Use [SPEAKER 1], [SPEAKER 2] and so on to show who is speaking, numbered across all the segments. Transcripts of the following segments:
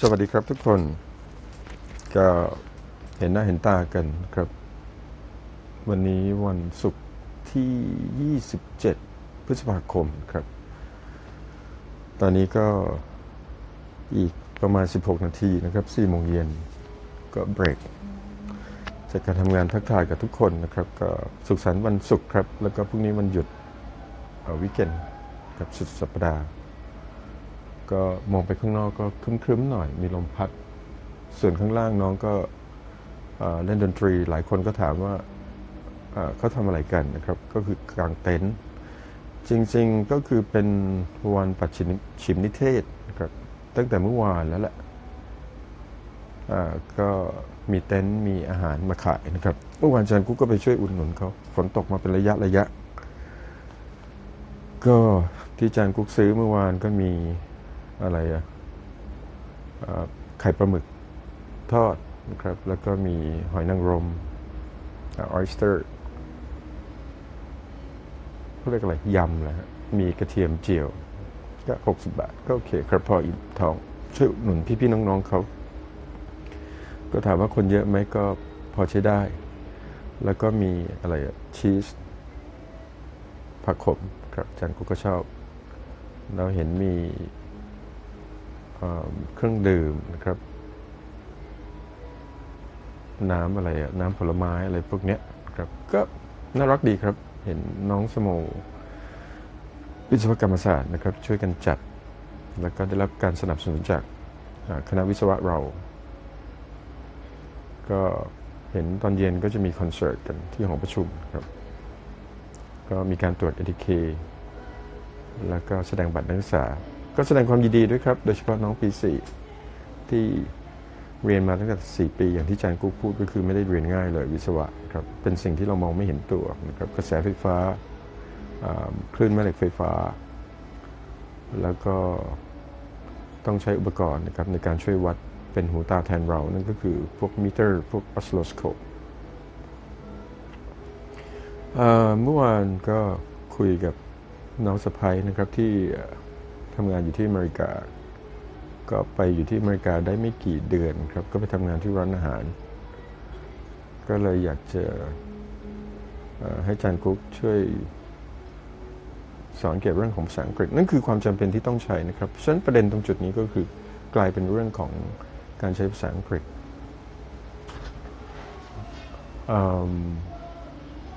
[SPEAKER 1] สวัสดีครับทุกคน ก็เห็นหน้าเห็นตากันครับ วันนี้วันศุกร์ที่ 27 พฤษภาคมครับ ตอนนี้ก็อีกประมาณ 16 นาทีนะครับ4โมงเย็นก็เบรกจากการทำงานทักทายกับทุกคนนะครับ ก็สุขสันต์วันศุกร์ครับ แล้วก็พรุ่งนี้วันหยุดวิกเกนกับสุดสัปดาห์ ก็มองไปข้างนอกก็ครึ้มๆหน่อย มีลมพัด ส่วนข้างล่างน้องก็เล่นดนตรี หลายคนก็ถามว่าเขาทำอะไรกันนะครับ ก็คือกางเต็นท์จริงๆก็คือเป็นวันปัดชิมนิเทศนะครับตั้งแต่เมื่อวานแล้วแหละก็มีเต็นท์มีอาหารมาขายนะครับเมื่อวานอาจารย์กุ๊กก็ไปช่วยอุดหนุนเขาฝนตกมาเป็นระยะระยะ ก็ที่จารย์กุ๊กซื้อเมื่อวานก็มี อะไรอะอ่าไข่ปลาหมึกทอดนะครับ แล้วก็มีหอยนางรมออ y สเตอร์เขาเรียกอะไรยำนะฮะมีกระเทียมเจียว ก็ 60 บาท ก็โอเคครับพออิ่มท้อง ช่วยหนุนพี่ๆน้องๆเขา ก็ถามว่าคนเยอะไหมก็พอใช้ได้ แล้วก็มีอะไรอะชีส ผักขมครับจารย์กุ๊กก็ชอบ เราเห็นมี เครื่องดื่มนะครับ น้ำอะไรน้ำผลไม้อะไรพวกเนี้ยครับก็น่ารักดีครับเห็นน้องสโมวิศวกรรมศาสตร์นะครับ ช่วยกันจัด แล้วก็ได้รับการสนับสนุนจากคณะวิศวะเรา ก็เห็นตอนเย็นก็จะมีคอนเสิร์ตกันที่หอประชุมครับ ก็มีการตรวจ ATK แล้วก็แสดงบัตรนักศึกษา ก็แสดงความยินดีด้วยครับ โดยเฉพาะน้องปี 4 ที่เรียนมาตั้งแต่ 4 ปี อย่างที่อาจารย์กุ๊กพูดก็คือไม่ได้เรียนง่ายเลยวิศวะครับเป็นสิ่งที่เรามองไม่เห็นตัวนะครับกระแสไฟฟ้าคลื่นแม่เหล็กไฟฟ้า แล้วก็ต้องใช้อุปกรณ์นะครับในการช่วยวัดเป็นหูตาแทนเรา นั่นก็คือพวกมิเตอร์ พวกอ s สโลสโคปเมื่อวานก็คุยกับน้องสะพ้ยนะครับที่ำงานอยู่ที่อเมริกา ก็ไปอยู่ที่อเมริกาได้ไม่กี่เดือนครับ ก็ไปทำงานที่ร้านอาหาร ก็เลยอยากจะเอ่อให้อาจารย์กุ๊กช่วยสอนเกี่ยวกับเรื่องของภาษาอังกฤษ นั่นคือความจำเป็นที่ต้องใช้นะครับฉะนั้นประเด็นตรงจุดนี้ก็คือกลายเป็นเรื่องของการใช้ภาษาอังกฤษ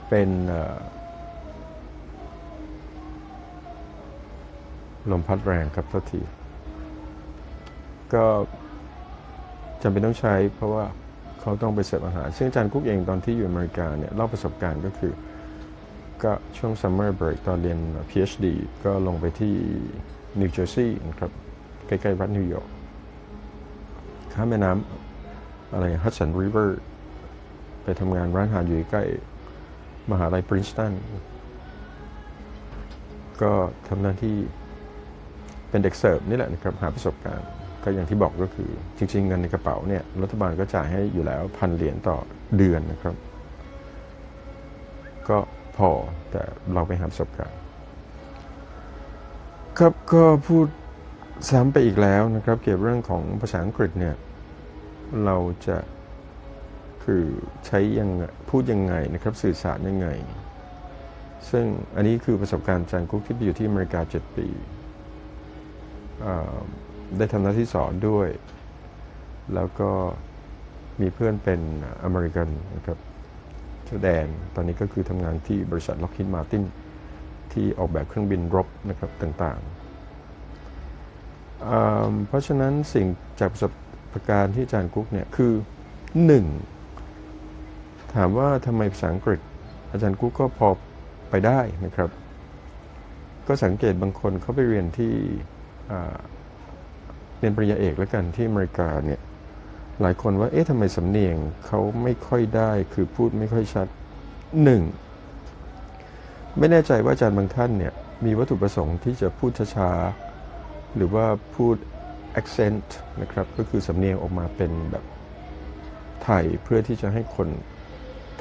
[SPEAKER 1] เป็น ลมพัดแรงครับเท่าที ก็จำเป็นต้องใช้เพราะว่าเขาต้องไปเสิร์ฟอาหาร ซึ่งอาจารย์กุ๊กเองตอนที่อยู่อเมริกาเนี่ยเล่าประสบการณ์ก็คือ ก็ช่วง summer break ตอนเรียน PhD ก็ลงไปที่นิวเจอร์ซีย์นะครับ ใกล้ๆรัฐนิวยอร์กข้ามแม่น้ำอะไรฮัตสันริเวอร์ไปทำงานร้านอาหารอยู่ใกล้มหาลัยปรินสตันก็ทำหน้าที่ เป็นเด็กเสิร์ฟนี่แหละนะครับหาประสบการณ์ ก็อย่างที่บอกก็คือจริง ๆ เงินในกระเป๋าเนี่ยรัฐบาลก็จ่ายให้อยู่แล้วพันเหรียญต่อเดือนนะครับ ก็พอแต่เราไปหาประสบการณ์ ครับก็พูดซ้ำไปอีกแล้วนะครับ เกี่ยวกับเรื่องของภาษาอังกฤษเนี่ยเราจะคือใช้ยังพูดยังไงนะครับสื่อสารยังไง ซึ่งอันนี้คือประสบการณ์จารย์กุ๊กที่ไปอยู่ที่อเมริกา 7 ปี ได้ทำหน้าที่สอนด้วย แล้วก็มีเพื่อนเป็นอเมริกันนะครับแสดงตอนนี้ก็คือทำงานที่บริษัทล็อก h ิ d มาตินที่ออกแบบเครื่องบินรบนะครับต่างๆอ่าเพราะฉะนั้นสิ่งจากประสบการณ์ที่อาจารย์กุ๊กเนี่ยคือหนึ่งถามว่าทำไมภาษาอังกฤษ อาจารย์กุ๊กก็พอไปได้นะครับ ก็สังเกตบางคนเขาไปเรียนที่ เรียนปริญญาเอกแล้วกันที่อเมริกาเนี่ยหลายคนว่าเอ๊ะทำไมสำเนียงเขาไม่ค่อยได้คือพูดไม่ค่อยชัดหนึ่งไม่แน่ใจว่าอาจารย์บางท่านเนี่ยมีวัตถุประสงค์ที่จะพูดช้าๆหรือว่าพูด accent นะครับก็คือสำเนียงออกมาเป็นแบบไทยเพื่อที่จะให้คน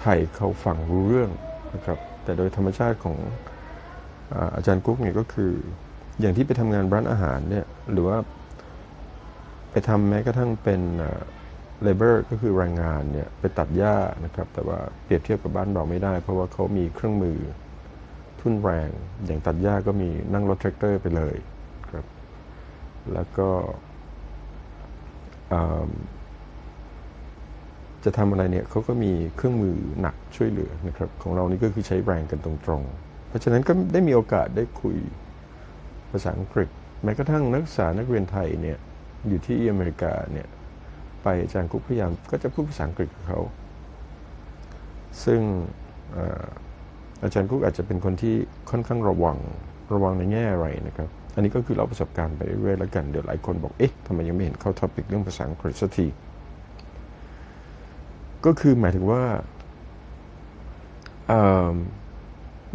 [SPEAKER 1] ไทยเขาฟังรู้เรื่องนะครับแต่โดยธรรมชาติของอาอาจารย์กุ๊กเนี่ยก็คือ อย่างที่ไปทำงานร้านอาหารเนี่ยหรือว่าไปทำแม้กระทั่งเป็นเลเบอร์ก็คือแรงงานเนี่ยไปตัดหญ้านะครับ แต่ว่าเปรียบเทียบกับบ้านเราไม่ได้ เพราะว่าเขามีเครื่องมือทุ่นแรง อย่างตัดหญ้าก็มีนั่งรถแทรกเตอร์ไปเลยครับ แล้วก็จะทำอะไรเนี่ยเขาก็มีเครื่องมือหนักช่วยเหลือนะครับ ของเรานี่ก็คือใช้แรงกันตรงๆ เพราะฉะนั้นก็ได้มีโอกาสได้คุย ภาษาอังกฤษ แม้กระทั่งนักศึกษานักเรียนไทยเนี่ยอยู่ที่อเมริกาเนี่ยไปอาจารย์กุ๊กพยายามก็จะพูดภาษาอังกฤษกับเขา ซึ่งอาจารย์กุ๊กอาจจะเป็นคนที่ค่อนข้างระวังระวังในแง่อะไรนะครับ อันนี้ก็คือเราประสบการณ์ไปเรื่อยๆแล้วกัน เดี๋ยวหลายคนบอกเอ๊ะทำไมยังไม่เห็นเข้าท็อปิกเรื่องภาษาอังกฤษสักที ก็คือหมายถึงว่า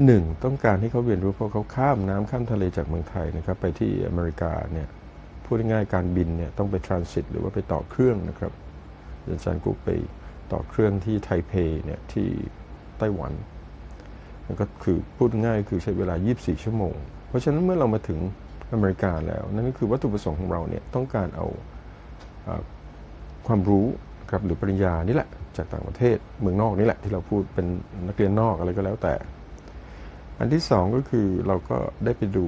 [SPEAKER 1] หนึ่งต้องการให้เขาเรียนรู้เพราะเขาข้ามน้ำข้ามทะเลจากเมืองไทยนะครับไปที่อเมริกาเนี่ยพูดง่ายๆการบินเนี่ยต้องไปทรานสิตหรือว่าไปต่อเครื่องนะครับอาจารย์กุ๊กไปต่อเครื่องที่ไทเปเนี่ยที่ไต้หวันมันก็คือพูดง่ายคือใช้เวลา 24 ชั่วโมง เพราะฉะนั้นเมื่อเรามาถึงอเมริกาแล้ว นั่นก็คือวัตถุประสงค์ของเราเนี่ยต้องการเอาอความรู้ครับหรือปริญญานี่แหละจากต่างประเทศเมืองนอกนี่แหละที่เราพูดเป็นนักเรียนนอกอะไรก็แล้วแต่ อันที่สองก็คือเราก็ได้ไปดู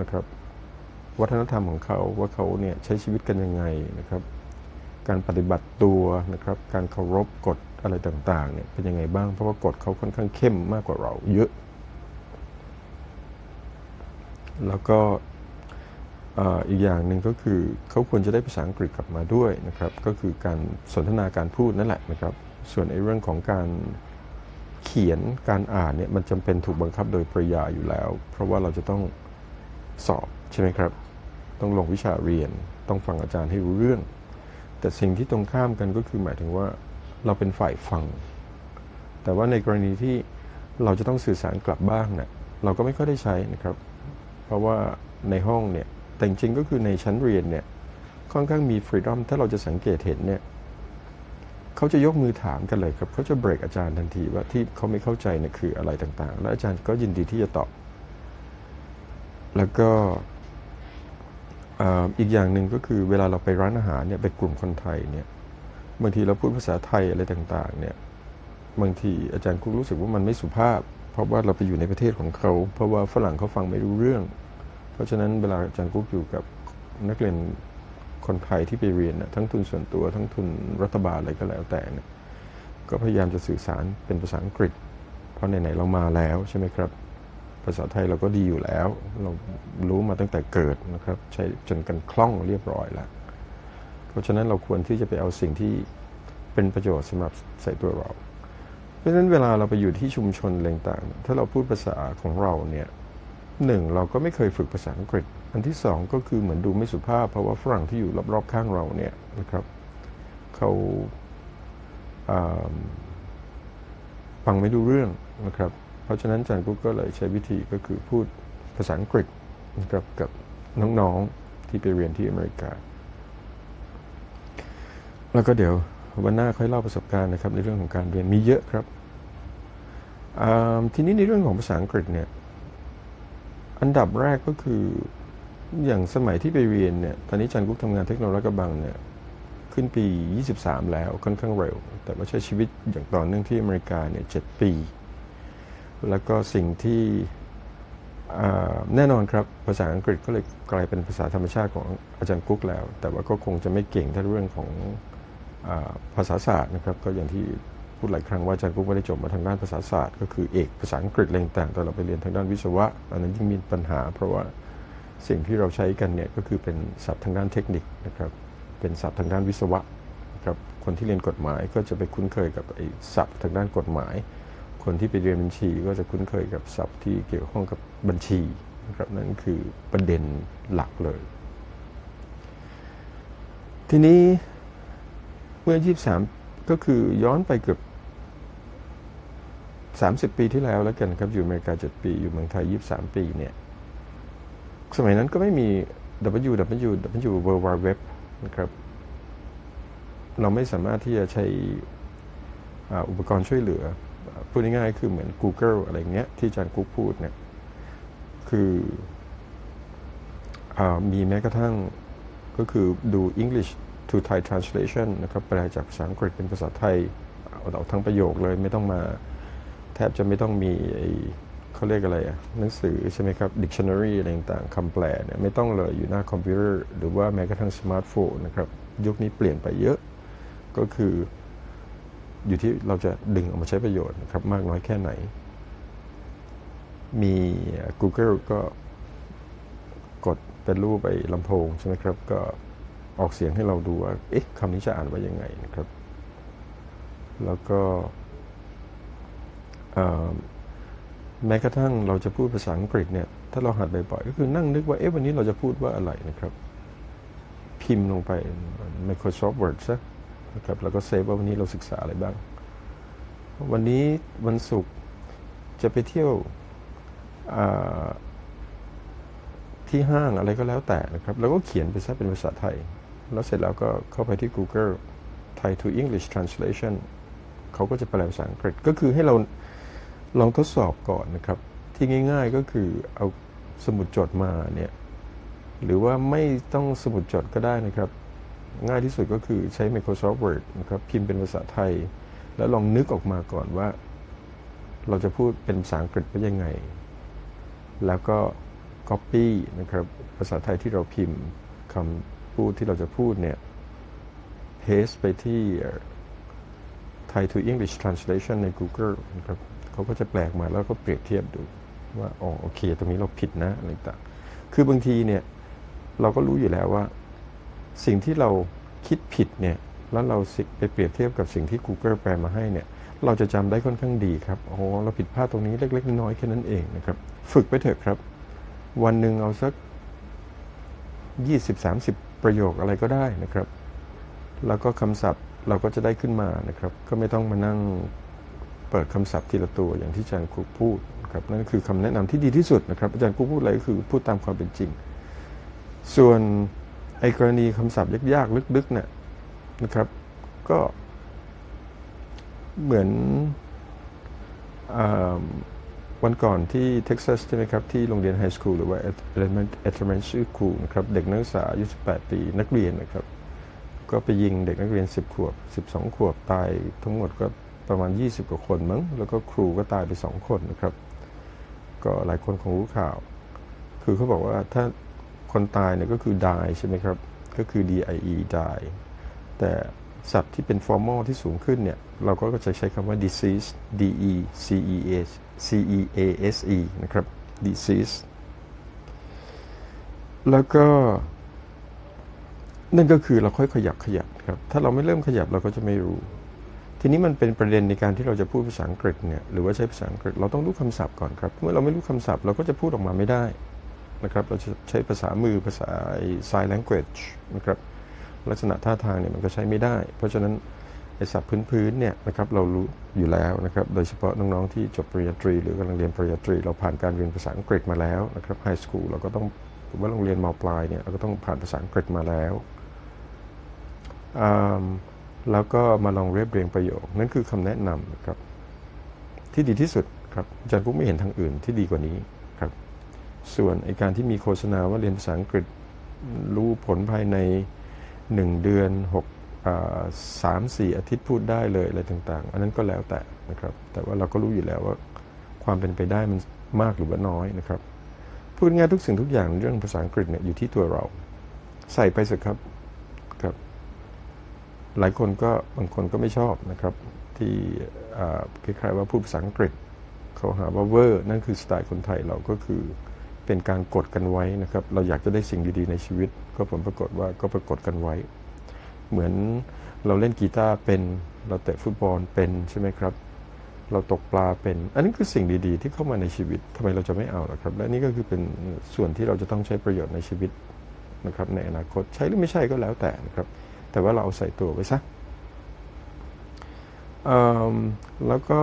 [SPEAKER 1] นะครับ วัฒนธรรมของเขาว่าเขาเนี่ยใช้ชีวิตกันยังไงนะครับ การปฏิบัติตัวนะครับ การเคารพกฎอะไรต่างๆเนี่ยเป็นยังไงบ้างเพราะว่ากฎเขาค่อนข้างเข้มมากกว่าเราเยอะ แล้วก็ออีกอย่างหนึ่งก็คือเขาควรจะได้ภาษาอังกฤษกลับมาด้วยนะครับ ก็คือการสนทนาการพูดนั่นแหละนะครับ ส่วนในเรื่องของการ เขียนการอ่านเนี่ยมันจำเป็นถูกบังคับโดยปริยายอยู่แล้ว เพราะว่าเราจะต้องสอบใช่ไหมครับ ต้องลงวิชาเรียน ต้องฟังอาจารย์ให้รู้เรื่อง แต่สิ่งที่ตรงข้ามกันก็คือหมายถึงว่าเราเป็นฝ่ายฟัง แต่ว่าในกรณีที่เราจะต้องสื่อสารกลับบ้างเนี่ยเราก็ไม่ค่อยได้ใช้นะครับ เพราะว่าในห้องเนี่ยแต่จริงๆก็คือในชั้นเรียนเนี่ยค่อนข้างมีฟรีดอมถ้าเราจะสังเกตเห็นเนี่ย เขาจะยกมือถามกันเลยครับเขาจะเบรกอาจารย์ทันทีว่าที่เขาไม่เข้าใจเนี่ยคืออะไรต่างๆ แล้วอาจารย์ก็ยินดีที่จะตอบ แล้วก็อีกอย่างหนึ่งก็คือเวลาเราไปร้านอาหารเนี่ยไปกลุ่มคนไทยเนี่ยบางทีเราพูดภาษาไทยอะไรต่างๆเนี่ยบางทีอาจารย์ก็รู้สึกว่ามันไม่สุภาพ เพราะว่าเราไปอยู่ในประเทศของเขา เพราะว่าฝรั่งเขาฟังไม่รู้เรื่อง เพราะฉะนั้นเวลาอาจารย์กุ๊กอยู่กับนักเรียน คนไทยที่ไปเรียนนะทั้งทุนส่วนตัวทั้งทุนรัฐบาลอะไรก็แล้วแต่นี่ยก็พยายามจะสื่อสารเป็นภาษาอังกฤษ เพราะไหนๆเรามาแล้วใช่ไหมครับ ภาษาไทยเราก็ดีอยู่แล้ว เรารู้มาตั้งแต่เกิดนะครับ ใช้จนกันคล่องเรียบร้อยแล้ว เพราะฉะนั้นเราควรที่จะไปเอาสิ่งที่เป็นประโยชน์สำหรับใส่ตัวเรา เพราะฉะนั้นเวลาเราไปอยู่ที่ชุมชนอะไรต่างๆ ถ้าเราพูดภาษาของเราเนี่ยหนึ่งเราก็ไม่เคยฝึกภาษาอังกฤษ อันที่สองก็คือเหมือนดูไม่สุภาพ เพราะว่าฝรั่งที่อยู่รอบๆข้างเราเนี่ยนะครับเขาอ่าฟังไม่ดูเรื่องนะครับ เพราะฉะนั้นอาจารย์กุ๊กก็เลยใช้วิธีก็คือพูดภาษาอังกฤษนะครับกับน้องๆที่ไปเรียนที่อเมริกา แล้วก็เดี๋ยววันหน้าค่อยเล่าประสบการณ์นะครับในเรื่องของการเรียนมีเยอะครับทีนี้ในเรื่องของภาษาอังกฤษเนี่ยอันดับแรกก็คือ อย่างสมัยที่ไปเรียนเนี่ย ตอนนี้อาจันกุ๊กทำงานเทคโนโลยีกระบังเนี่ย ขึ้นปี 23 แล้วค่อนข้างเร็ว แต่ว่าใช้ชีวิตอย่างต่อเนื่องที่อเมริกาเนี่ย7ปี แล้วก็สิ่งที่แน่นอนครับ ภาษาอังกฤษก็เลยกลายเป็นภาษาธรรมชาติของอาจารย์กุ๊กแล้ว แต่ว่าก็คงจะไม่เก่งถ้าเรื่องของอภาษาศาสตร์นะครับ ก็อย่างที่พูดหลายครั้งว่าอาจารย์กุ๊กไม่ได้จบมาทางด้านภาษาศาสตร์ ก็คือเอกภาษาอังกฤษอะไรต่างแต่เราไปเรียนทางด้านวิศวะอันนั้นยิ่งมีปัญหาเพราะว่า สิ่งที่เราใช้กันเนี่ยก็คือเป็นศัพท์ทางด้านเทคนิคนะครับ เป็นศัพท์ทางด้านวิศวะนะครับ คนที่เรียนกฎหมายก็จะไปคุ้นเคยกับไอ้ศัพท์ทางด้านกฎหมาย คนที่ไปเรียนบัญชีก็จะคุ้นเคยกับศัพท์ที่เกี่ยวข้องกับบัญชีนะครับนั่นคือประเด็นหลักเลย ทีนี้เมื่อ 23 ก็คือย้อนไปเกือบ30 ปีที่แล้วแล้วกันครับอยู่อเมริกา 7 ปี อยู่เมืองไทย 23 ปีเนี่ย สมัยนั้นก็ไม่มี www World Wide Web นะครับ เราไม่สามารถที่จะใช้อุปกรณ์ช่วยเหลือ พูดง่ายๆคือเหมือน Google อะไรเงี้ย ที่อาจารย์กุ๊กพูดเนี่ย คืออมีแม้กระทั่งก็คือดู English to Thai translation นะครับแปลจากภาษาอังกฤษเป็นภาษาไทย เอาทั้งประโยคเลยไม่ต้องมา แทบจะไม่ต้องมีไอ เขาเรียกอะไรอะหนังสือใช่ไหมครับ dictionary อะไรต่างๆคำแปลเนี่ยไม่ต้องเลยอยู่หน้าคอมพิวเตอร์หรือว่าแม้กระทั่งสมาร์ทโฟนนะครับ ยุคนี้เปลี่ยนไปเยอะ ก็คืออยู่ที่เราจะดึงออกมาใช้ประโยชน์นะครับ มากน้อยแค่ไหน มี Google ก็กดเป็นรูปไปลำโพงใช่ไหมครับ ก็ออกเสียงให้เราดูว่า เอ๊ะคำนี้จะอ่านว่ายังไงนะครับ แล้วก็อ่อ แม้กระทั่งเราจะพูดภาษาอังกฤษเนี่ยถ้าเราหัดบ่อยๆก็คือนั่งนึกว่าเอ๊ะวันนี้เราจะพูดว่าอะไรนะครับ พิมพ์ลงไป Microsoft Word ซะนะครับแล้วก็เซฟว่าวันนี้เราศึกษาอะไรบ้าง วันนี้วันศุกร์จะไปเที่ยวที่ห้างอะไรก็แล้วแต่นะครับ แล้วก็เขียนไปซะเป็นภาษาไทย แล้วเสร็จแล้วก็เข้าไปที่ Google Thai to English Translation เขาก็จะแปลภาษาอังกฤษก็คือให้เรา ลองทดสอบก่อนนะครับ ที่ง่าย ๆก็คือเอาสมุดจดมาเนี่ยหรือว่าไม่ต้องสมุดจดก็ได้นะครับ ง่ายที่สุดก็คือใช้ Microsoft Word นะครับ พิมพ์เป็นภาษาไทย แล้วลองนึกออกมาก่อนว่า เราจะพูดเป็นภาษาอังกฤษว่ายังไง แล้วก็ Copy นะครับ ภาษาไทยที่เราพิมพ์คำพูดที่เราจะพูดเนี่ย paste ไปที่ Thai to English Translation ใน Google นะครับ เขาก็จะแปลกมาแล้วก็เปรียบเทียบดูว่าอ๋อโอเค ตรงนี้เราผิดนะอะไรต่างคือบางทีเนี่ยเราก็รู้อยู่แล้วว่า สิ่งที่เราคิดผิดเนี่ยแล้วเราสิไปเปรียบเทียบกับสิ่งที่ Google แปลมาให้เนี่ยเราจะจำได้ค่อนข้างดีครับโอ้เราผิดพลาดตรงนี้เล็ก ๆ น้อยๆแค่นั้นเองนะครับ ฝึกไปเถอะครับ วันหนึ่งเอาสัก 20-30 ประโยคอะไรก็ได้นะครับ แล้วก็คำศัพท์เราก็จะได้ขึ้นมานะครับ ก็ไม่ต้องมานั่ง เปิดคำศัพท์ทีละตัวอย่างที่อาจารย์ครูพูดครับนั่นคือคำแนะนำที่ดีที่สุดนะครับ อาจารย์ครูพูดอะไรก็คือพูดตามความเป็นจริง ส่วนไอ้กรณีคำศัพท์ยากๆลึกๆเนี่ยนะครับ ก็เหมือนอวันก่อนที่เท็กซัสใช่ไหมครับ ที่โรงเรียนไฮสคูลหรือว่า elementary school นะครับ เด็กนักศึกษาอายุ18 ปี นักเรียนนะครับ ก็ไปยิงเด็กนักเรียน 10 ขวบ 12 ขวบ ตายทั้งหมดก็ ประมาณ 20 กว่าคนมั้ง แล้วก็ครูก็ตายไป 2 คนนะครับ ก็หลายคนคงรู้ข่าว คือเขาบอกว่าถ้าคนตายเนี่ยก็คือ die ใช่ไหมครับ ก็คือ die die แต่ศัพท์ที่เป็น formal ที่สูงขึ้นเนี่ย เราก็จะใช้คำว่า disease d e c e a c e a s e นะครับ disease แล้วก็ นั่นก็คือเราค่อยขยับขยับครับ ถ้าเราไม่เริ่มขยับเราก็จะไม่รู้ ทีนี้มันเป็นประเด็นในการที่เราจะพูดภาษาอังกฤษเนี่ยหรือว่าใช้ภาษาอังกฤษเราต้องรู้คำศัพท์ก่อนครับเมื่อเราไม่รู้คำศัพท์เราก็จะพูดออกมาไม่ได้นะครับเราจะใช้ภาษามือภาษา sign language นะครับลักษณะท่าทางเนี่ยมันก็ใช้ไม่ได้ เพราะฉะนั้นไอ้ศัพท์พื้นๆเนี่ยนะครับเรารู้อยู่แล้วนะครับโดยเฉพาะน้องๆที่จบปริญญาตรี หรือกำลังเรียนปริญญาตรี เราผ่านการเรียนภาษาอังกฤษมาแล้วนะครับไฮสคูลเราก็ต้องหรือว่าโรงเรียนมปลายเนี่ยเราก็ต้องผ่านภาษาอังกฤษมาแล้วอ่า แล้วก็มาลองเรียบเรียงประโยค นั่นคือคำแนะนำครับ ที่ดีที่สุดครับอาจารย์ปุ๊กไม่เห็นทางอื่นที่ดีกว่านี้ครับ ส่วนไอการที่มีโฆษณาว่าเรียนภาษาอังกฤษรู้ผลภายใน 1 เดือน6สามสี่อาทิตย์พูดได้เลยอะไรต่างๆ อันนั้นก็แล้วแต่นะครับ แต่ว่าเราก็รู้อยู่แล้วว่า ความเป็นไปได้มันมากหรือว่าน้อยนะครับ พูดง่ายทุกสิ่งทุกอย่างเรื่องภาษาอังกฤษเนี่ยอยู่ที่ตัวเรา ใส่ไปสิครับ หลายคนก็บางคนก็ไม่ชอบนะครับ ที่คล้ายๆว่าพูดภาษาอังกฤษเขาหาว่าเวอร์นั่นคือสไตล์คนไทยเราก็คือเป็นการกดกันไว้นะครับ เราอยากจะได้สิ่งดีๆในชีวิต ก็ผลปรากฏว่าก็ปรากฏกันไว้ เหมือนเราเล่นกีตาร์เป็นเราเตะฟุตบอลเป็นใช่ไหมครับ เราตกปลาเป็น อันนี้คือสิ่งดีๆ ที่เข้ามาในชีวิตทำไมเราจะไม่เอาล่ะครับ และนี่ก็คือเป็นส่วนที่เราจะต้องใช้ประโยชน์ในชีวิตนะครับในอนาคตใช้หรือไม่ใช่ก็แล้วแต่นะครับ แต่ว่าเราเอาใส่ตัวไว้ซะแล้วก็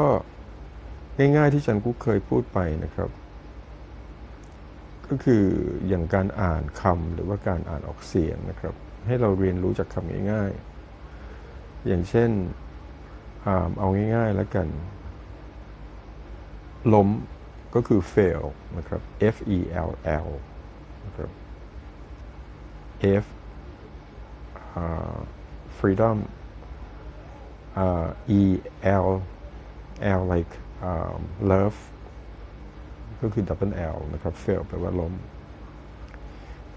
[SPEAKER 1] ง่ายๆที่จันกุ๊กเคยพูดไปนะครับ ก็คืออย่างการอ่านคำหรือว่าการอ่านออกเสียงนะครับ ให้เราเรียนรู้จากคำง่ายๆ อย่างเช่นอ่าเอาง่ายๆแล้วกัน ล้มก็คือ fail นะครับ F E L L นะครับ F freedom อ่า e l l like อ่า love ก็คือ double L นะครับ fail แปลว่าล้ม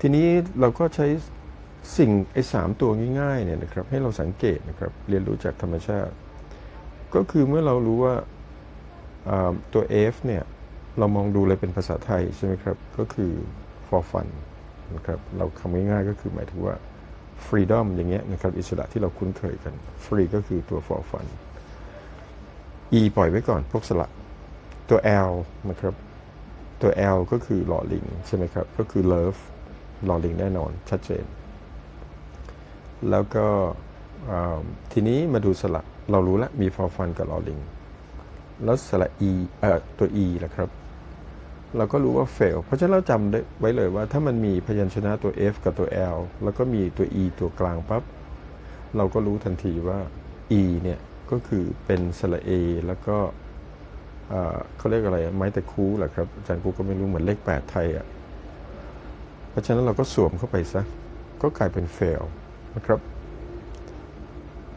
[SPEAKER 1] ทีนี้เราก็ใช้สิ่งไอ้สามตัวง่ายๆเนี่ยนะครับให้เราสังเกตนะครับเรียนรู้จากธรรมชาติ ก็คือเมื่อเรารู้ว่าอ่าตัว F เนี่ยเรามองดูเลยเป็นภาษาไทยใช่ไหมครับ ก็คือ for fun นะครับเราคำง่ายๆก็คือหมายถึงว่า freedom อย่างเงี้ยนะครับอิสระที่เราคุ้นเคยกัน free ก็คือตัว for fun e ปล่อยไว้ก่อนพวกสระตัว L นะครับตัว L ก็คือหล่อลิงใช่ไหมครับ ก็คือ love หล่อลิงแน่นอนชัดเจน แล้วก็ทีนี้มาดูสระเรารู้แล้วมี for fun กับหล่อลิงแล้วสระ e เอ่อตัว e ล่ะครับ เราก็รู้ว่า fail เพราะฉะนั้นเราจำไไว้เลยว่าถ้ามันมีพยัญชนะตัว f กับตัว l แล้วก็มีตัว e ตัวกลางปั๊บเราก็รู้ทันทีว่า e เนี่ยก็คือเป็นสระ a แล้วก็เขาเรียกอะไรไม้ตะคูเหรอครับอาจารย์กูก็ไม่รู้เหมือนเลข 8 ไทยอะเพราะฉะนั้นเราก็สวมเข้าไปซะ ก็กลายเป็น fail นะครับ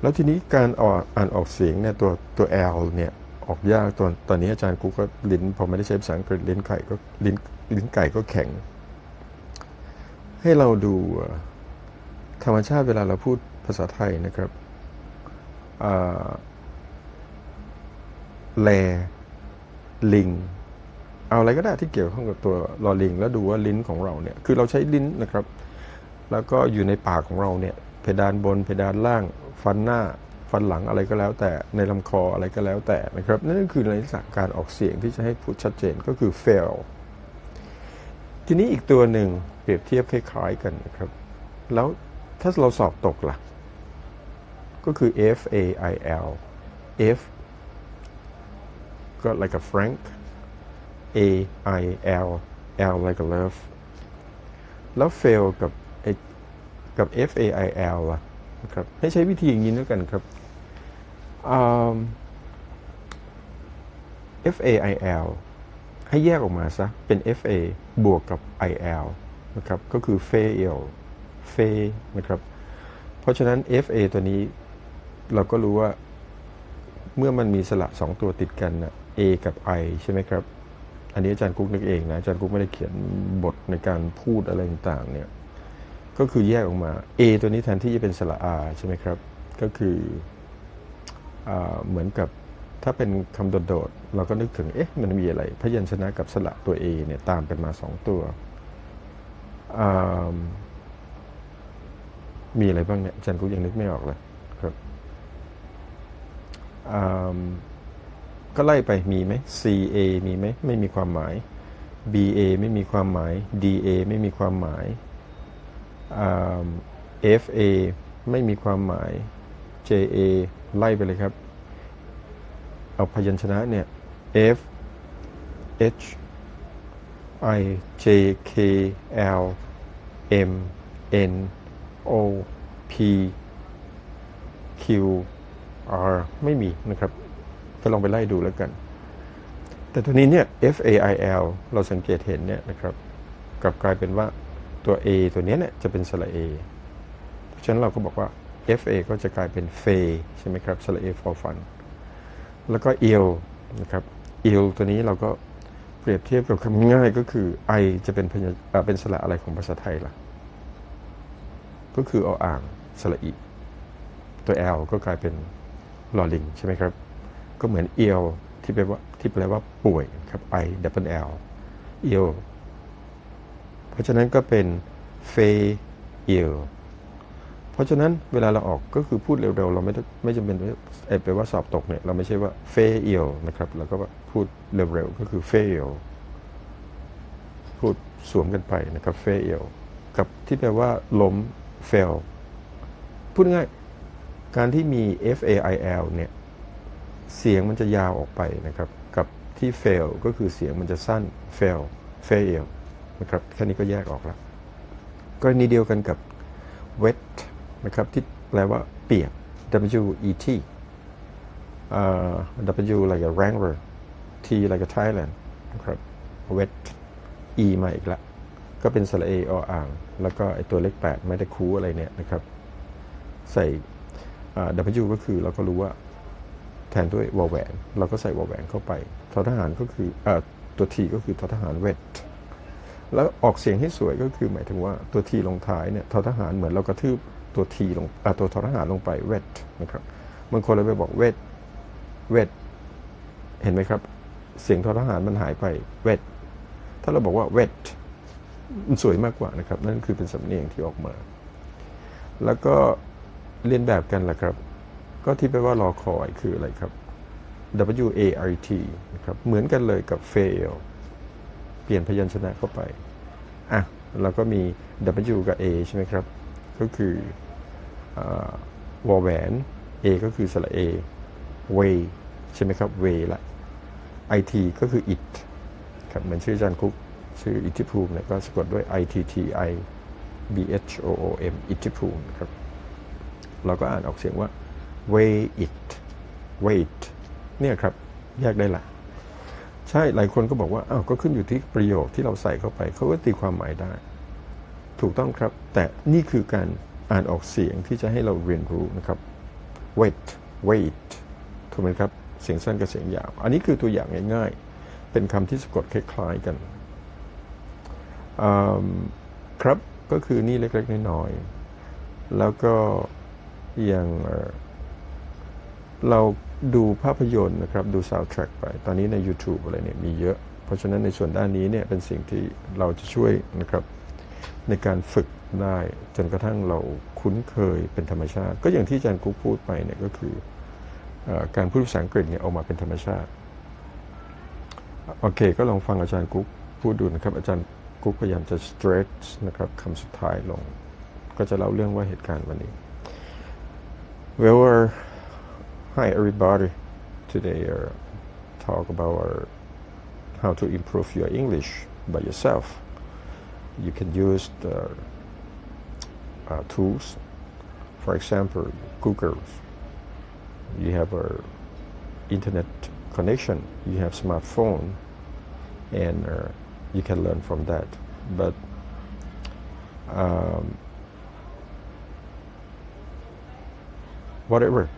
[SPEAKER 1] แล้วทีนี้การออกอ่านออกเสียงเนี่ยตัวตัว L เนี่ย ออกยากตอนตอนนี้อาจารย์กูก็ลิ้นพอไม่ได้ใช้ภาษาอังกฤษลิ้นไก่ก็ลิ้นลิ้นไก่ก็แข็ง ให้เราดูธรรมชาติเวลาเราพูดภาษาไทยนะครับแลลิง เอาอะไรก็ได้ที่เกี่ยวข้องกับตัวลอลิง แล้วดูว่าลิ้นของเราเนี่ยคือเราใช้ลิ้นนะครับ แล้วก็อยู่ในปากของเราเนี่ยเพดานบนเพดานล่างฟันหน้า ฟันหลังอะไรก็แล้วแต่ในลำคออะไรก็แล้วแต่นะครับ นั่นก็คือในลักษณะการออกเสียงที่จะให้พูดชัดเจนก็คือ fail ทีนี้อีกตัวหนึ่งเปรียบเทียบคล้ายๆกันนะครับ แล้วถ้าเราสอบตกล่ะ ก็คือ F A I L F ก็ like a Frank A I L L like a love แล้ว fail กับไอกับ F A I L ล่ะ นะครับให้ใช้วิธีอย่างนี้ด้วยกันครับ F A I L ให้แยกออกมาซะ เป็น F A บวกกับ I L นะครับ ก็คือ fail fail นะครับ เพราะฉะนั้น F A ตัวนี้เราก็รู้ว่าเมื่อมันมีสระสองตัวติดกันนะ A กับ I ใช่ไหมครับ อันนี้อาจารย์กุ๊กนึกเองนะ อาจารย์กุ๊กไม่ได้เขียนบทในการพูดอะไรต่างๆเนี่ย ก็คือแยกออกมา A ตัวนี้แทนที่จะเป็นสระ R ใช่ไหมครับ ก็คืออเหมือนกับถ้าเป็นคำโดดๆ เราก็นึกถึง เอ๊ะ มันมีอะไร พยัญชนะกับสระตัว A เนี่ยตามกันมาสองตัว มีอะไรบ้างเนี่ยอาจารย์กุ๊กยังนึกไม่ออกเลยครับก็ไล่ไปมีไหม CA มีไหม ไม่มีความหมาย BA ไม่มีความหมาย DA ไม่มีความหมาย FA ไม่มีความหมาย JA ไล่ไปเลยครับ เอาพยัญชนะเนี่ย F H I J K L M N O P Q R ไม่มีนะครับ ก็ลองไปไล่ดูแล้วกัน แต่ตัวนี้เนี่ย F A I L เราสังเกตเห็นเนี่ยนะครับ กลับกลายเป็นว่า ตัว A ตัวนี้เนี่ยจะเป็นสระ A เพราะฉะนั้นเราก็บอกว่า F A ก็จะกลายเป็น f a ใช่ไหมครับสระ A for fun แล้วก็ il นะครับ il ตัวนี้เราก็เปรียบเทียบกับคำง่ายก็คือ I จะเป็นพเป็นสระอะไรของภาษาไทยล่ะ ก็คือเอาอ่างสระอีตัว L ก็กลายเป็นลอลิงใช่ไหมครับ ก็เหมือน ill ที่แปลว่าที่แปลว่าป่วยครับ I double L ill เพราะฉะนั้นก็เป็น fail เพราะฉะนั้นเวลาเราออกก็คือพูดเร็วๆ เราไม่ต้ไม่จำเป็นว่าเอ่อแปลว่าสอบตกเนี่ย เราไม่ใช่ว่า fail นะครับเราก็พูดเร็วๆ ก็คือ fail พูดสวมกันไปนะครับ fail กับที่แปลว่าล้ม fail พูดง่ายการที่มี f a i l เนี่ย เสียงมันจะยาวออกไปนะครับ กับที่ fail ก็คือเสียงมันจะสั้น fail fail นะครับแค่นี้ก็แยกออกแล้วกรณีเดียวกันกับ wet นะครับที่แปลว่าเปียก w e t อ่า w like a wrangler t like a Thailand นะครับ wet e มาอีกละก็เป็นสระเอออ่าง แล้วก็ไอตัวเลข8ไม่ได้คูอะไรเนี่ยนะครับ ใส่ W ก็คือเราก็รู้ว่าแทนด้วยวอแหวน เราก็ใส่วอแหวนเข้าไปทอทหารก็คืออตัว T ก็คือทอทหารเวท แล้วออกเสียงให้สวยก็คือหมายถึงว่าตัว T ลงท้ายเนี่ยทอทหารเหมือนเรากระทืบตัว T ลงอ่าตัวทอทหารลงไปเวทนะครับบางคนเราไปบอกเวทเวทเห็นไหมครับ เสียงทอทหารมันหายไปเวทถ้าเราบอกว่าเวทมันสวยมากกว่านะครับ นั่นคือเป็นสำเนียงที่ออกมา แล้วก็เรียนแบบกันแหละครับ ก็ที่แปลว่ารอคอยคืออะไรครับ W A R T นะครับเหมือนกันเลยกับ fail เปลี่ยนพยัญชนะเข้าไป อะ เราก็มี W กับ A ใช่ไหมครับ ก็คืออวอแหวน A ก็คือสระ A way ใช่ไหมครับ way ละ IT ก็คือ it ครับ เหมือนชื่อจารย์คุก ชื่ออิทธิภูมิเนี่ยก็สะกดด้วย I T T I B H O O M อิทธิภูมิครับ เราก็อ่านออกเสียงว่า weigh it weight เนี่ยครับ แยกได้ละ ช่หลายคนก็บอกว่าอ้าวก็ขึ้นอยู่ที่ประโยคที่เราใส่เข้าไป เขาก็ตีความหมายได้ ถูกต้องครับ แต่นี่คือการอ่านออกเสียงที่จะให้เราเรียนรู้นะครับ weight weight ถูกไหมครับ เสียงสั้นกับเสียงยาว อันนี้คือตัวอย่างง่ายๆ เป็นคำที่สะกดคล้ายๆกันครับก็คือนี่เล็กๆน้อยๆแล้วก็อย่างเรา ดูภาพยนตร์นะครับ ดูซาวด์แทร็กไป ตอนนี้ใน YouTube อะไรเนี่ยมีเยอะ เพราะฉะนั้นในส่วนด้านนี้เนี่ยเป็นสิ่งที่เราจะช่วยนะครับ ในการฝึกได้จนกระทั่งเราคุ้นเคยเป็นธรรมชาติ ก็อย่างที่อาจารย์กุ๊กพูดไปเนี่ยก็คืออการพูดภาษาอังกฤษเนี่ยออกมาเป็นธรรมชาติ โอเค ก็ลองฟังอาจารย์กุ๊กพูดดูนะครับ อาจารย์กุ๊กพยายามจะ stretch นะครับคำสุดท้ายลง ก็จะเล่าเรื่องว่าเหตุการณ์วันนี้ Well, uh, hi everybody. Today, uh, talk about uh, how to improve your English by yourself. You can use the uh, tools, for example, Google. You have a internet connection. You have smartphone, and uh, you can learn from that. But um, whatever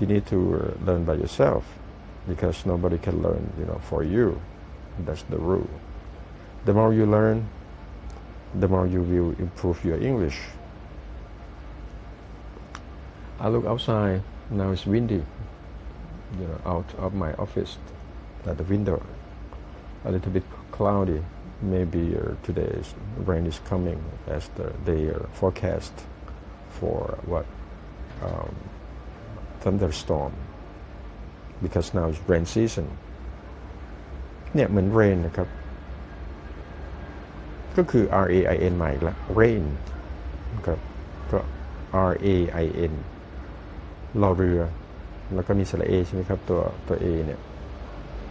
[SPEAKER 1] you need to learn by yourself because nobody can learn you know for you. That's the rule. The more you learn the more you will improve your english. I look outside now it's windy you know out of my office at the window. A little bit cloudy. Maybe uh, today's rain is coming as the they uh, forecast for what um, thunderstorm because now it's rain season เนี่ยเหมือน rain นะครับ ก็คือ R A I N มาอีกแล้ว rain นะครับก็ R A I N รอเรือ แล้วก็มีสระ A ใช่ไหมครับ ตัวตัว A เนี่ย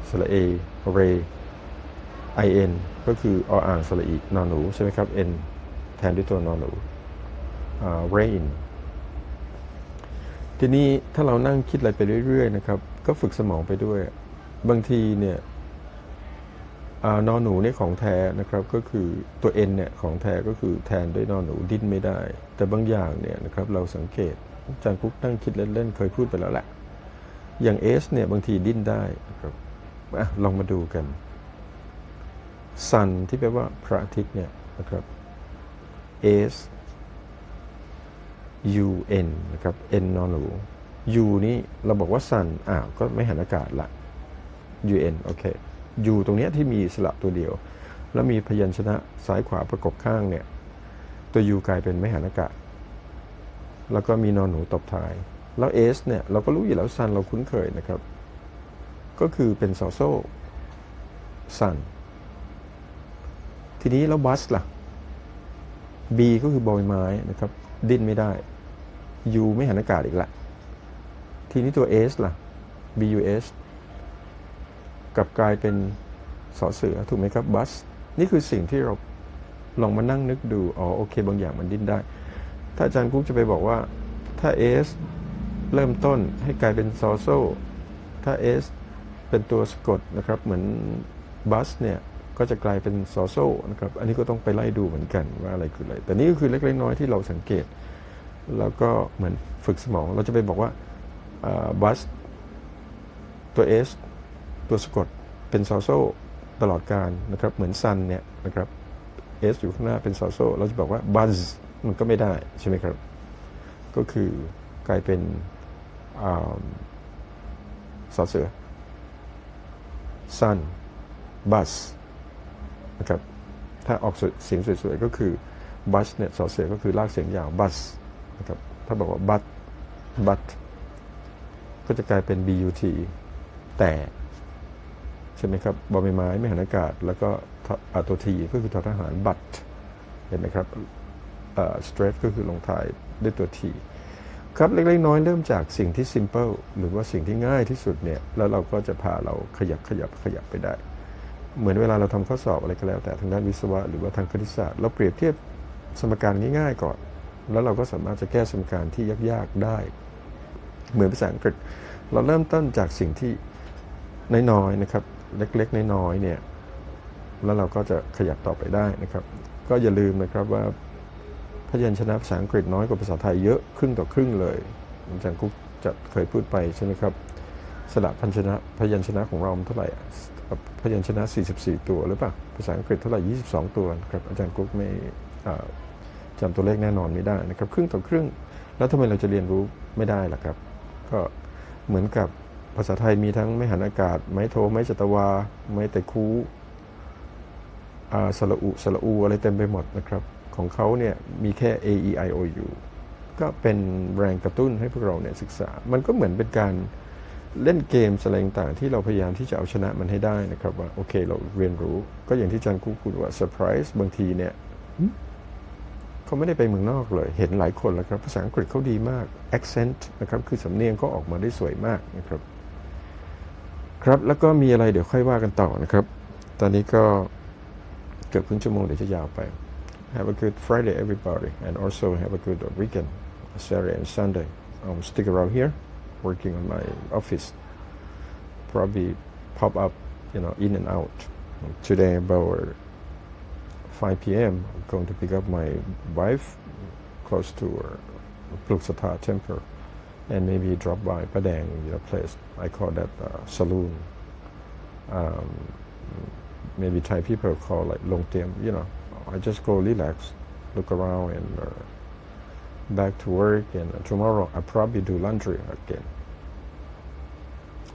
[SPEAKER 1] สระ A ray I N ก็คือออ่างสระอีนอนหนูใช่ไหมครับ N แทนด้วยตัวนอนหนู rain ทีนี้ถ้าเรานั่งคิดอะไรไปเรื่อย ๆ นะครับ ก็ฝึกสมองไปด้วย บางทีเนี่ยอนอนหนูเนี่ยของแท้นะครับก็คือตัว N เนี่ยของแท้ก็คือแทนด้วยนอนหนูดิ้นไม่ได้ แต่บางอย่างเนี่ยนะครับเราสังเกตอาจารย์กุ๊กนั่งคิดเล่นๆเคยพูดไปแล้วแหละ อย่าง S เนี่ยบางทีดิ้นได้นะครับอลองมาดูกัน sun ที่แปลว่าพระอาทิตย์เนี่ยนะครับ S U N นะครับ N นอนหนู U นี่เราบอกว่า sun อ้าว ก็ไม่หันอากาศละ U N โอเค U ตรงเนี้ยที่มีสระตัวเดียว แล้วมีพยัญชนะซ้ายขวาประกบข้างเนี่ย ตัว U กลายเป็นไม่หันอากาศ แล้วก็มีนอนหนูตบท้าย แล้ว S เนี่ย เราก็รู้อยู่แล้ว sun เราคุ้นเคยนะครับ ก็คือเป็นซอโซ่ sun ทีนี้แล้วบัสล่ะ B ก็คือ บอยไม้นะครับ ดิ้นไม่ได้ U ไม่หันอากาศอีกละ ทีนี้ตัว S ล่ะ BUS กลับกลายเป็นสอเสือถูกไหมครับบัสนี่คือสิ่งที่เราลองมานั่งนึกดู อ๋อ โอเค บางอย่างมันดิ้นได้ ถ้าอาจารย์กุ๊กจะไปบอกว่า ถ้า S เริ่มต้นให้กลายเป็นซอโซถ้า S เป็นตัวสะกดนะครับ เหมือนบัสเนี่ย ก็จะกลายเป็นซอโซนะครับ อันนี้ก็ต้องไปไล่ดูเหมือนกันว่าอะไรคืออะไร แต่นี่ก็คือเล็กๆน้อยๆที่เราสังเกต แล้วก็เหมือนฝึกสมอง เราจะไปบอกว่าบัสตัว S ตัวสะกดเป็นซอโซตลอดการนะครับ เหมือนซันเนี่ยนะครับ S อยู่ข้างหน้าเป็นซอโซเราจะบอกว่า buzz มันก็ไม่ได้ใช่ไหมครับ ก็คือกลายเป็นอ่าสอเสือ sun bus นะครับ ถ้าออกเสียงสวยๆ ก็คือ bus เนี่ยสอเสือก็คือลากเสียงยาว bus นะครับถ้าบอกว่า but but ก็จะกลายเป็น but แต่ ใช่ไหมครับบอใบไม้ไม่หันอากาศ แล้วก็อตัวทีก็คือทอทหาร but เห็นไหมครับเอ่อ stress ก็คือลงท้ายด้วยตัวทีครับเล็กๆน้อยเริ่มจากสิ่งที่ simple หรือว่าสิ่งที่ง่ายที่สุดเนี่ยแล้วเราก็จะพาเราขยับขยับขยับไปได้ เหมือนเวลาเราทำข้อสอบอะไรก็แล้ว แต่ทางด้านวิศวะหรือว่าทางคณิตศาสตร์เราเปรียบเทียบสมการง่ายๆก่อน แล้วเราก็สามารถจะแก้สมการที่ยากๆได้ เหมือนภาษาอังกฤษ เราเริ่มต้นจากสิ่งที่น้อยๆนะครับ เล็กๆน้อยๆเนี่ยแล้วเราก็จะขยับต่อไปได้นะครับ ก็อย่าลืมนะครับว่าพยัญชนะภาษาอังกฤษน้อยกว่าภาษาไทยเยอะครึ่งต่อครึ่งเลยอาจารย์กุ๊กจะเคยพูดไปใช่ไหมครับสระพันชนะพยัญชนะของเรามเท่าไหร่พยัญชนะ 44 ตัวหรือเปล่าภาษาอังกฤษเท่าไหร่ 22 ตัวครับอาจารย์กุ๊กไม่ อ่าจำตัวเลขแน่นอนไม่ได้นะครับ ครึ่งต่อครึ่ง แล้วทำไมเราจะเรียนรู้ไม่ได้ล่ะครับ ก็เหมือนกับภาษาไทยมีทั้งไม่หันอากาศ ไม้โท ไม้จัตวา ไม้แต่คูอ่าสระอุสระอูอะไรเต็มไปหมดนะครับ ของเขาเนี่ยมีแค่ A E I O U ก็เป็นแรงกระตุ้นให้พวกเราเนี่ยศึกษา มันก็เหมือนเป็นการเล่นเกมอะไรต่างๆที่เราพยายามที่จะเอาชนะมันให้ได้นะครับว่า โอเคเราเรียนรู้ ก็อย่างที่อาจันกุ๊กพูดว่าเซอร์ไพรส์บางทีเนี่ย เขาไม่ได้ไปเมืองนอกเลย เห็นหลายคนแล้วครับภาษาอังกฤษเขาดีมาก accent นะครับคือสำเนียงก็ออกมาได้สวยมากนะครับ ครับแล้วก็มีอะไรเดี๋ยวค่อยว่ากันต่อนะครับ ตอนนี้ก็เกือบครึ่งชั่วโมงเดี๋ยวจะยาวไป Have a good Friday everybody and also have a good weekend Saturday and Sunday um, stick around here working on my office probably pop up you know in and out today about 5 p.m. I'm going to pick up my wife close to her Pluksata temple and maybe drop by Padang, you know, place. I call that uh, saloon. Um, maybe Thai people call like Long Tiam, you know. I just go relax, look around and uh, back to work and uh, tomorrow I probably do laundry again.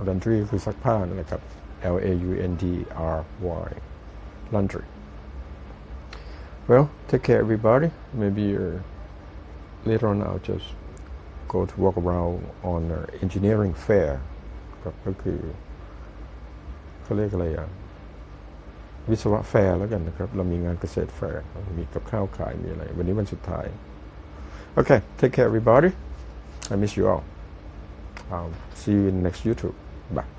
[SPEAKER 1] Laundry คือซักผ้านั่นแหละครับ L A U N D R Y laundry well take care everybody maybe uh, later on I'll just go to walk around on uh, engineering fair ครับก็คือเขาเรียกอะไรอ่ะ วิศวะแฟร์แล้วกันนะครับ เรามีงานเกษตรแฟร์มีกับข้าวขายมีอะไร วันนี้วันสุดท้าย โอเค take care everybody I miss you all um, see you in next YouTube bye